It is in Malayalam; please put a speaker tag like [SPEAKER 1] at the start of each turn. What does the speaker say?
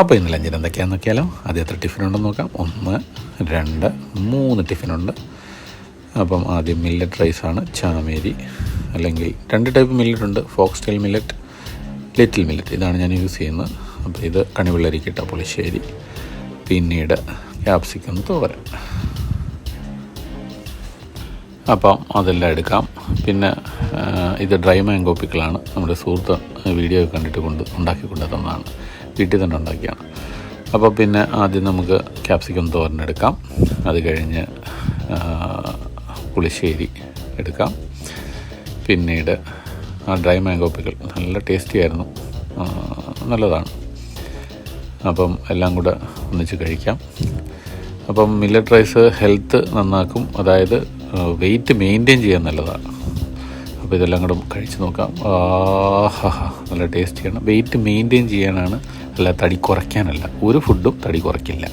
[SPEAKER 1] അപ്പോൾ ഇന്ന് ലഞ്ചിന് എന്തൊക്കെയാണെന്ന് നോക്കിയാലോ? ആദ്യം എത്ര ടിഫിൻ ഉണ്ടെന്ന് നോക്കാം. ഒന്ന് രണ്ട് മൂന്ന് ടിഫിനുണ്ട് അപ്പം ആദ്യം മില്ലറ്റ് റൈസാണ് ചാമേരി അല്ലെങ്കിൽ രണ്ട് ടൈപ്പ് മില്ലറ്റ് ഉണ്ട് fox tail millet little millet ഇതാണ് ഞാൻ യൂസ് ചെയ്യുന്നത്. അപ്പോൾ ഇത് കണിവെള്ളരിക്കിട്ട പുളിശ്ശേരി പിന്നീട് ക്യാപ്സിക്കം തോരൻ. അപ്പം അതെല്ലാം എടുക്കാം. പിന്നെ ഇത് ഡ്രൈ മാംഗോ നമ്മുടെ സുഹൃത്ത് വീഡിയോ കണ്ടിട്ട് കൊണ്ട് ഉണ്ടാക്കി കൊണ്ടു തന്നതാണ്. വീട്ടിൽ തന്നെ ഉണ്ടാക്കിയാണ്. അപ്പോൾ പിന്നെ ആദ്യം നമുക്ക് ക്യാപ്സിക്കം തോരനെടുക്കാം അത് കഴിഞ്ഞ് പുളിശ്ശേരി എടുക്കാം. പിന്നീട് ആ ഡ്രൈ മാംഗോ പിക്കിൾ നല്ല ടേസ്റ്റി ആയിരുന്നു. നല്ലതാണ്. അപ്പം എല്ലാം കൂടെ ഒന്നിച്ച് കഴിക്കാം. അപ്പം മില്ലറ്റ് റൈസ് ഹെൽത്ത് നന്നാക്കും. അതായത് വെയിറ്റ് മെയിന്റെയിൻ ചെയ്യാൻ നല്ലതാണ്. അപ്പോൾ ഇതെല്ലാം കൂടെ കഴിച്ച് നോക്കാം. ആഹാ നല്ല ടേസ്റ്റിയാണ് വെയിറ്റ് മെയിന്റെയിൻ ചെയ്യാനാണ് അല്ല തടി കുറയ്ക്കാനല്ല ഒരു ഫുഡും തടി കുറയ്ക്കില്ല.